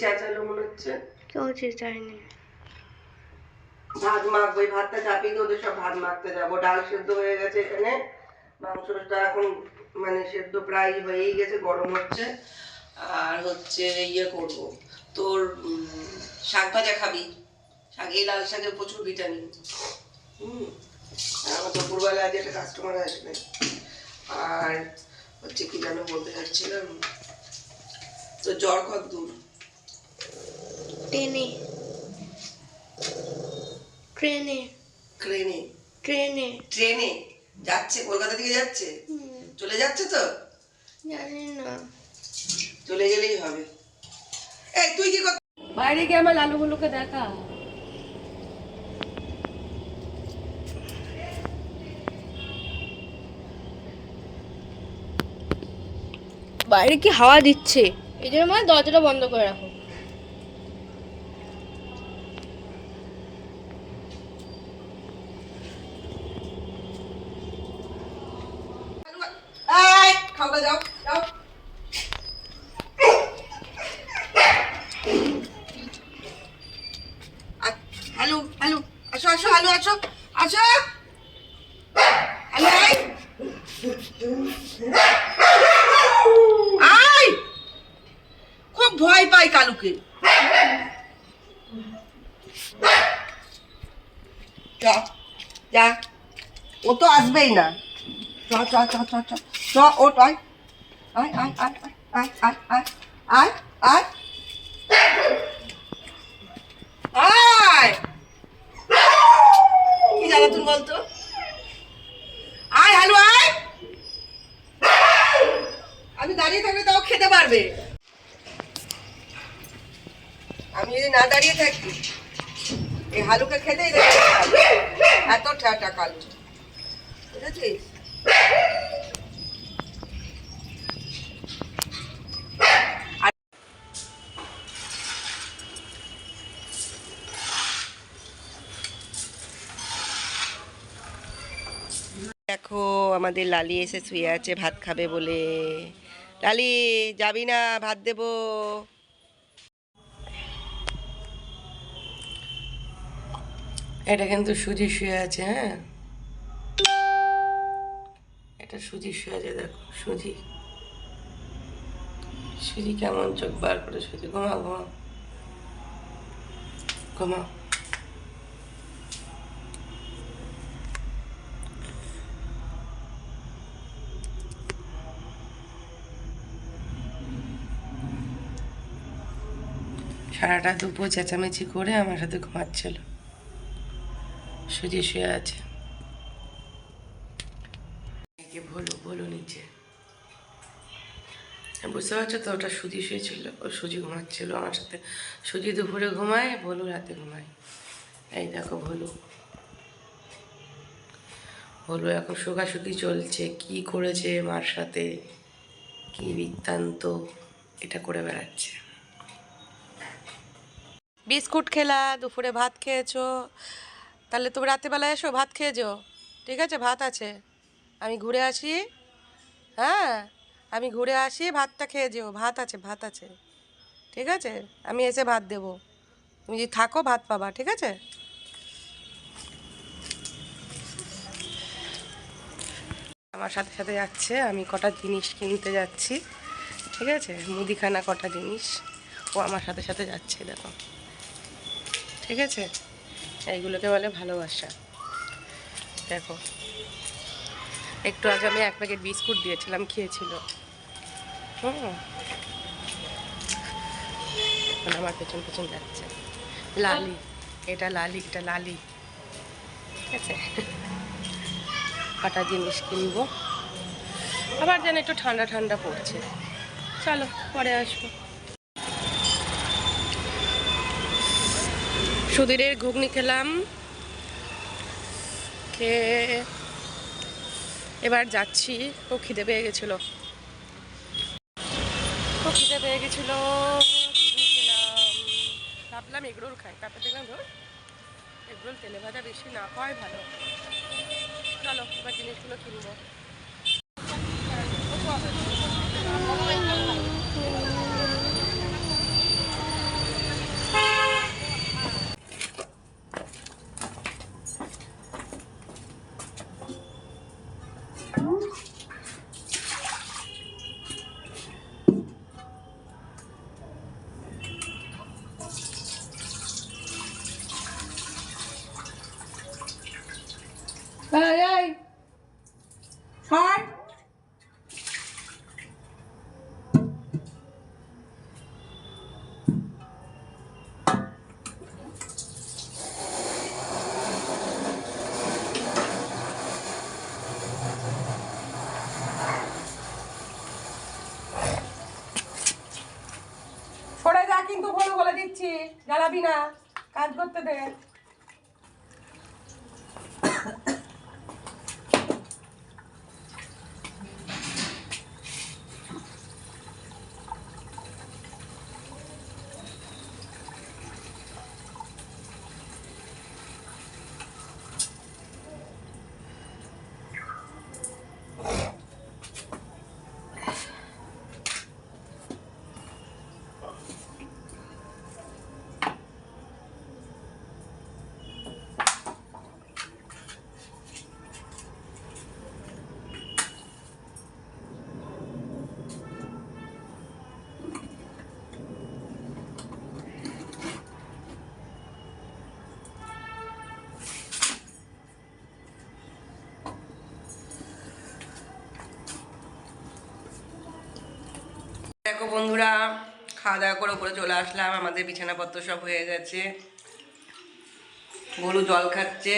চেঁচালো মনে হচ্ছে? কেউ চেঁচায়নি। ভাত মাখবো এই ভাতটা চাপিয়ে দিয়ে ওদের সব ভাত মাখতে যাব। ডাল সেদ্ধ হয়ে গেছে এখানে। মাংসটা এখন মানে সেদ্ধ প্রায় হয়েই গেছে গরম হচ্ছে। আর হচ্ছে ইয়ে করব। তোর শাক ভাজা খাবি? শাক এই লাল শাকে প্রচুর ভিটামিন। হুম আমার দুপুরবেলা আজ একটা কাস্টমার আসবে। আর হচ্ছে কি যেন বলতে চাচ্ছিলাম? তো জ্বর কত দূর ট্রেনে ট্রেনে ট্রেনে ট্রেনে ট্রেনে যাচ্ছে কলকাতা থেকে যাচ্ছে? চলে যাচ্ছে তো? জানি না। চলে গেলেই হবে। এই তুই কি কর বাইরে গিয়ে আমার লালুগুলোকে দেখা। বাইরে কি হাওয়া দিচ্ছে? এই জন্য মানে দরজাটা বন্ধ করে রাখো। খাওয়া যাও যাও হ্যালো হ্যালো, আসো আসো, হ্যালো, আসো আসো। হ্যালো আয় খুব ভয় পাই কালুকে। যা যা। ও তো আসবেই না। চ চ চ চ চ। চ ওট আয় আয় আয় আয় আয় আয় আয় আয়। আয়! কি জ্বালাতুন বলতো? আয় হ্যালো আয়! আমি দাঁড়িয়ে থাকলে তাও খেতে পারবে। আমি যদি না দাঁড়িয়ে থাকি, এই হালুকে খেতেই না। এত ঠাটা কালু বুঝেছিস দেখো আমাদের লালি এসে শুয়ে আছে, ভাত খাবে বলে। লালি, যাবি না, ভাত দেবো। এটা কিন্তু সুজি শুয়ে আছে হ্যাঁ? এটা সুজি শুয়ে আছে, দেখো, সুজি। সুজি কেমন চোখ বার করে, সুজি ঘুমা ঘুমাও। ঘুমাও। সারাটা দুপুর চেঁচামেচি করে আমার সাথে ঘুমাচ্ছিল। সুজি শুয়ে আছে। একে বলো বলো নিচে। বুঝতে পারছ তো, ওটা সুজি শুয়েছিল, ও সুজি ঘুমাচ্ছিল আমার সাথে। সুজি দুপুরে ঘুমায় ভলু রাতে ঘুমায়। এই দেখো ভলু ভলু এখন শোকাশুকি চলছে, কি করেছে মার সাথে? কি বৃত্তান্ত? এটা করে বেড়াচ্ছে। বিস্কুট খেলা, দুপুরে ভাত খেয়েছো। তাহলে তুমি রাত্রেবেলায় এসো, ভাত খেয়ে যেও। ঠিক আছে? ভাত আছে। আমি ঘুরে আসি। হ্যাঁ? আমি ঘুরে আসি, ভাতটা খেয়ে যেও। ভাত আছে ভাত আছে। ঠিক আছে? আমি এসে ভাত দেবো। তুমি যদি থাকো, ভাত পাবা। ঠিক আছে? আমার সাথে সাথে যাচ্ছে। আমি কটা জিনিস কিনতে যাচ্ছি। ঠিক আছে? মুদিখানা কটা জিনিস। ও আমার সাথে সাথে যাচ্ছে, দেখো। ঠিক আছে? এইগুলোকে বলে ভালোবাসা। দেখো। একটু আগে আমি এক প্যাকেট বিস্কুট দিয়েছিলাম, খেয়েছিল। হুম। আমার পেছন পেছন যাচ্ছে। লালি। এটা লালি এটা লালি। ঠিক আছে? কটা জিনিস কিনবো? আবার যেন একটু ঠান্ডা ঠান্ডা পড়ছে। চলো, পরে আসব। সুধীরের ঘুগনি খেলাম। খেয়ে এবার যাচ্ছি। ও খিদে পেয়ে গেছিল। ও খিদে পেয়ে গেছিল। ভাবলাম এগরোল খাই। তারপর দেখলাম, ধর, এগরোল তেলে ভাজা বেশি না হয় ভালো। চলো, এবার জিনিসগুলো কিনবো। জ্বালাবি না কাজ করতে দে। দেখো বন্ধুরা, খাওয়া দাওয়া করে উপরে চলে আসলাম, আমাদের বিছানাপত্র সব হয়ে গেছে। গরু জল খাচ্ছে,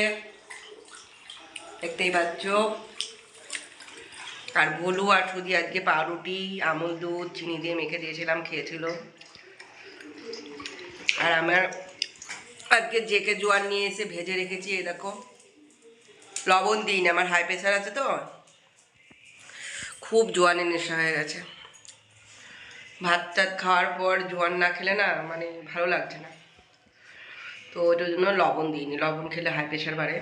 দেখতেই পাচ্ছ। আর ভোলু আর সুদি আজকে পাউরুটি, আমুল দুধ, চিনি দিয়ে মেখে দিয়েছিলাম, খেয়েছিল। আর আমার আজকে জেকে জোয়ার নিয়ে এসে ভেজে রেখেছি, এই দেখো। লবণ দিই না আমার হাই প্রেশার আছে তো। খুব জোয়ানের নেশা হয়ে গেছে। ভাত টাত খাওয়ার পর জোয়ান না খেলে না মানে ভালো লাগছে না। তো ওটার জন্য লবণ দিইনি, লবণ খেলে হাই প্রেশার বাড়ে।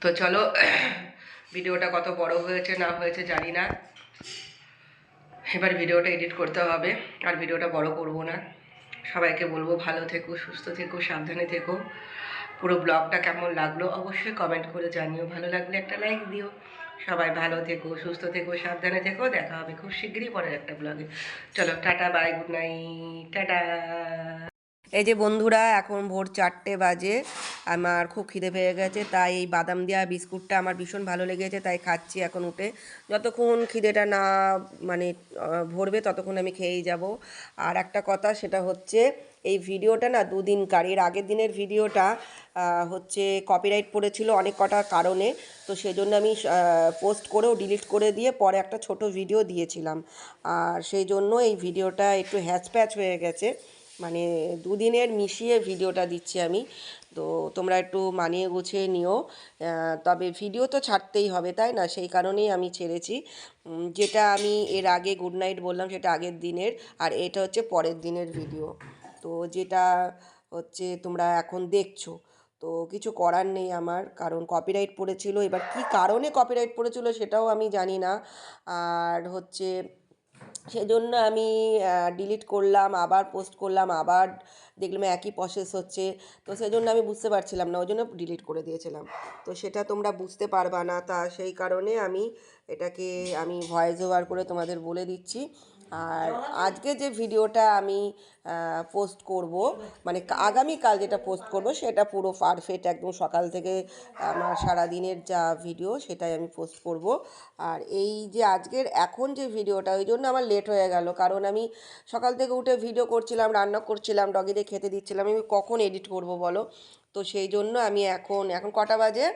তো চলো, ভিডিওটা কত বড় হয়েছে না হয়েছে জানি না। এবার ভিডিওটা এডিট করতে হবে, আর ভিডিওটা বড় করব না। সবাইকে বলব ভালো থেকো, সুস্থ থেকো, সাবধানে থেকো। পুরো ব্লগটা কেমন লাগল অবশ্যই কমেন্ট করে জানিও। ভালো লাগলে একটা লাইক দিও। সবাই ভালো থেকো, সুস্থ থেকো, সাবধানে থেকো। দেখা হবে খুব শীঘ্রই পরের একটা ব্লগে চলো, ta-ta bye good night ta-ta. এই যে বন্ধুরা, এখন ভোর চারটে বাজে। আমার খুব খিদে পেয়ে গেছে, তাই এই বাদাম দেওয়া বিস্কুটটা আমার ভীষণ ভালো লেগেছে, তাই খাচ্ছি এখন উঠে। যতক্ষণ খিদেটা না মানে ভরবে, ততক্ষণ আমি খেয়েই যাব। আর একটা কথা, সেটা হচ্ছে, এই ভিডিওটা না দুদিনকার এর আগের দিনের ভিডিওটা হচ্ছে কপিরাইট পড়েছিল অনেক কটা কারণে, তো সেজন্য আমি পোস্ট করেও ডিলিট করে দিয়ে পরে একটা ছোট ভিডিও দিয়েছিলাম। আর সেই জন্য এই ভিডিওটা একটু হ্যাচ প্যাচ হয়ে গেছে। মানে দুদিনের মিশিয়ে ভিডিওটা দিচ্ছি আমি। তো তোমরা একটু মানিয়ে গুছিয়ে নিও। তবে ভিডিও তো ছাড়তেই হবে, তাই না? সেই কারণেই আমি ছেড়েছি। যেটা আমি এর আগে গুড নাইট বললাম, সেটা আগের দিনের, আর এটা হচ্ছে পরের দিনের ভিডিও। তো যেটা হচ্ছে তোমরা এখন দেখছ। তো কিছু করার নেই আমার, কারণ কপিরাইট পড়েছিল। এবার কি কারণে কপিরাইট পড়েছিল সেটাও আমি জানি না। আর হচ্ছে সেজন্য আমি ডিলিট করলাম, আবার পোস্ট করলাম, আবার দেখলাম একই প্রসেস হচ্ছে। তো সেজন্য আমি বুঝতে পারছিলাম না, ওই জন্য ডিলিট করে দিয়েছিলাম। তো সেটা তোমরা বুঝতে পারবা না, তা সেই কারণে আমি এটাকে আমি ভয়েস ওভার করে তোমাদের বলে দিচ্ছি। আর আজকে যে ভিডিওটা আমি পোস্ট করব মানে আগামীকাল যেটা পোস্ট করব সেটা পুরো পারফেক্ট একদম সকাল থেকে আমার সারা দিনের যা ভিডিও সেটাই আমি পোস্ট করব। আর এই যে আজকের এখন যে ভিডিওটা, ওই জন্য আমার লেট হয়ে গেল। কারণ আমি সকাল থেকে উঠে ভিডিও করছিলাম, রান্না করছিলাম ডগিদের খেতে দিচ্ছিলাম, আমি কখন এডিট করব বলো? তো সেই জন্য আমি এখন এখন কটা বাজে?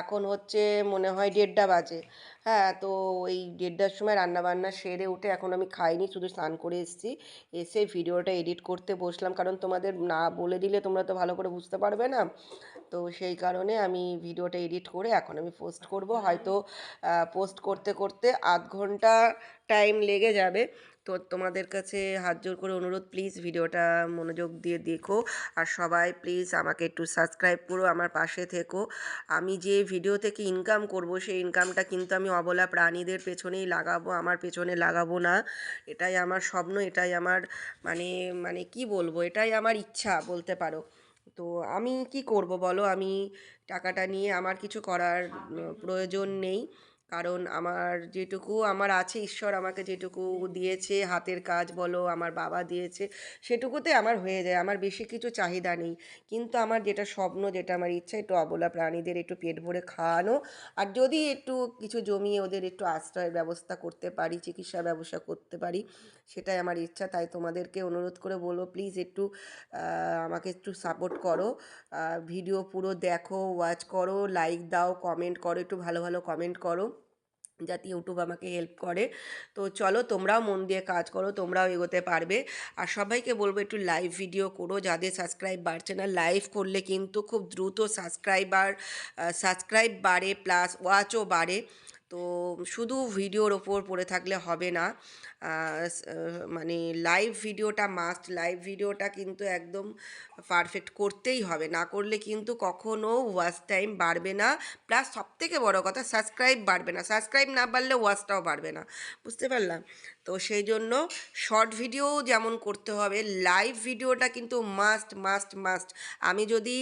এখন হচ্ছে মনে হয় দেড়টা বাজে। হ্যাঁ তো এই দেড়টার সময় রান্না বান্না সেরে উঠে এখন আমি খাইনি, শুধু স্নান করে এসেছি। এসে ভিডিওটা এডিট করতে বসলাম, কারণ তোমাদের না বলে দিলে তোমরা তো ভালো করে বুঝতে পারবে না। তো সেই কারণে আমি ভিডিওটা এডিট করে এখন আমি পোস্ট করব। হয়তো পোস্ট করতে করতে আধ ঘণ্টা টাইম লেগে যাবে। তো তোমাদের কাছে হাত জোর করে অনুরোধ প্লিজ ভিডিওটা মনোযোগ দিয়ে দেখো। আর সবাই প্লিজ আমাকে একটু সাবস্ক্রাইব করো আমার পাশে থেকো। আমি যে ভিডিও থেকে ইনকাম করব, সেই ইনকামটা কিন্তু আমি অবলা প্রাণীদের পেছনেই লাগাবো, আমার পেছনে লাগাবো না। এটাই আমার স্বপ্ন, এটাই আমার মানে মানে কি বলব, এটাই আমার ইচ্ছা বলতে পারো। তো আমি কি করব বলো? আমি টাকাটা নিয়ে আমার কিছু করার প্রয়োজন নেই। কারণ আমার যেটুকু, আমার আছে, ঈশ্বর আমাকে যেটুকু দিয়েছে, হাতের কাজ বলো, আমার বাবা দিয়েছে, সেটুকুতে আমার হয়ে যায়, আমার বেশি কিছু চাহিদা নেই। কিন্তু আমার যেটা স্বপ্ন, যেটা আমার ইচ্ছা, একটু অবলা প্রাণীদের একটু পেট ভরে খাওয়ানো, আর যদি একটু কিছু জমিয়ে ওদের একটু আশ্রয়ের ব্যবস্থা করতে পারি চিকিৎসা ব্যবস্থা করতে পারি, সেটাই আমার ইচ্ছা। তাই তোমাদেরকে অনুরোধ করে বলব প্লিজ একটু আমাকে একটু সাপোর্ট করো। ভিডিও পুরো দেখো ওয়াচ করো লাইক দাও কমেন্ট করো, একটু ভালো ভালো কমেন্ট করো। যাতে ইউটিউব আমাকে হেল্প করে। তো চলো তোমরাও মন দিয়ে কাজ করো, তোমরাও এগোতে পারবে। আর সবাইকে বলব একটু লাইভ ভিডিও করো, যাদের সাবস্ক্রাইব বাড়ছে না। লাইভ করলে কিন্তু খুব দ্রুত সাবস্ক্রাইবার সাবস্ক্রাইব বাড়ে প্লাস ওয়াচও বাড়ে। তো শুধু ভিডিওর ওপর পড়ে থাকলে হবে না। মানে লাইভ ভিডিওটা মাস্ট লাইভ ভিডিওটা কিন্তু একদম পারফেক্ট করতেই হবে। না করলে কিন্তু কখনো ওয়াচ টাইম বাড়বে না। প্লাস সবথেকে বড় কথা সাবস্ক্রাইব বাড়বে না। সাবস্ক্রাইব না বাড়লে ওয়াচটাও বাড়বে না। বুঝতে পারলাম? তো সেই জন্য শর্ট ভিডিও যেমন করতে হবে লাইভ ভিডিওটা কিন্তু মাস্ট মাস্ট মাস্ট আমি যদি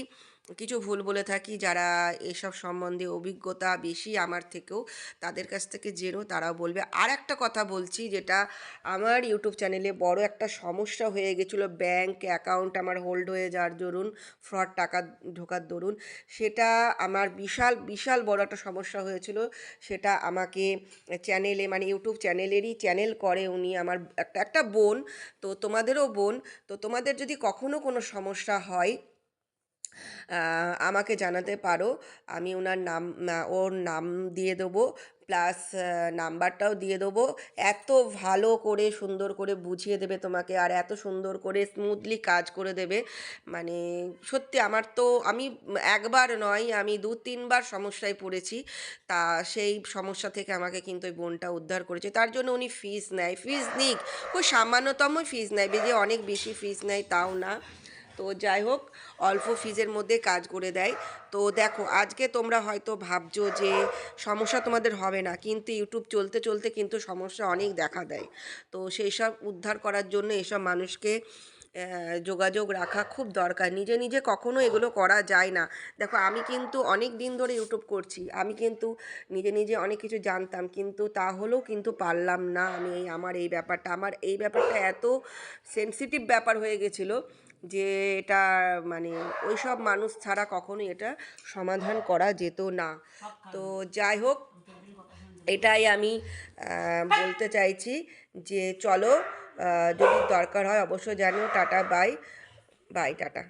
কিছু ভুল বলে থাকি, যারা এসব সম্বন্ধে অভিজ্ঞতা বেশি আমার থেকেও তাদের কাছ থেকে জেনো তারাও বলবে। আর একটা কথা বলছি, যেটা আমার ইউটিউব চ্যানেলে বড় একটা সমস্যা হয়ে গেছিল, ব্যাংক অ্যাকাউন্ট আমার হোল্ড হয়ে যাওয়ার দরুন, ফ্রড টাকা ঢোকার দরুন, সেটা আমার বিশাল বিশাল বড় একটা সমস্যা হয়েছিল। সেটা আমাকে চ্যানেলে মানে ইউটিউব চ্যানেলেরই চ্যানেল করে উনি আমার একটা একটা বোন, তো তোমাদেরও বোন, তো তোমাদের যদি কখনও কোনো সমস্যা হয় আমাকে জানাতে পারো। আমি ওনার নাম ওর নাম দিয়ে দেবো, প্লাস নাম্বারটাও দিয়ে দেবো। এত ভালো করে, সুন্দর করে বুঝিয়ে দেবে তোমাকে আর এত সুন্দর করে স্মুথলি কাজ করে দেবে। মানে সত্যি আমার তো, আমি একবার নয়, আমি দু, তিনবার সমস্যায় পড়েছি। তা সেই সমস্যা থেকে আমাকে কিন্তু ওই বোনটা উদ্ধার করেছে। তার জন্য উনি ফিস নেয়। ফিস নিক খুব সামান্যতম ফিস নেয় যে অনেক বেশি ফিস নেয়, তাও না। তো যাই হোক, অল্প ফিজের মধ্যে কাজ করে দেয়। তো দেখো, আজকে তোমরা হয়তো ভাবছ যে সমস্যা তোমাদের হবে না, কিন্তু ইউটিউব চলতে চলতে কিন্তু সমস্যা অনেক দেখা দেয়। তো সেই সব উদ্ধার করার জন্য এসব মানুষকে যোগাযোগ রাখা খুব দরকার। নিজে নিজে কখনো এগুলো করা যায় না। দেখো, আমি কিন্তু অনেক দিন ধরে ইউটিউব করছি। আমি কিন্তু নিজে নিজে অনেক কিছু জানতাম, কিন্তু তাহলেও কিন্তু পারলাম না আমি এই, আমার এই ব্যাপারটা। আমার এই ব্যাপারটা এত সেনসিটিভ ব্যাপার হয়ে গেছিল যে এটা মানে ওই সব মানুষ ছাড়া কখনোই এটা সমাধান করা যেত না। তো যাই হোক এটাই আমি বলতে চাইছি যে চলো যদি দরকার হয় অবশ্যই জানিও টাটা বাই বাই টাটা।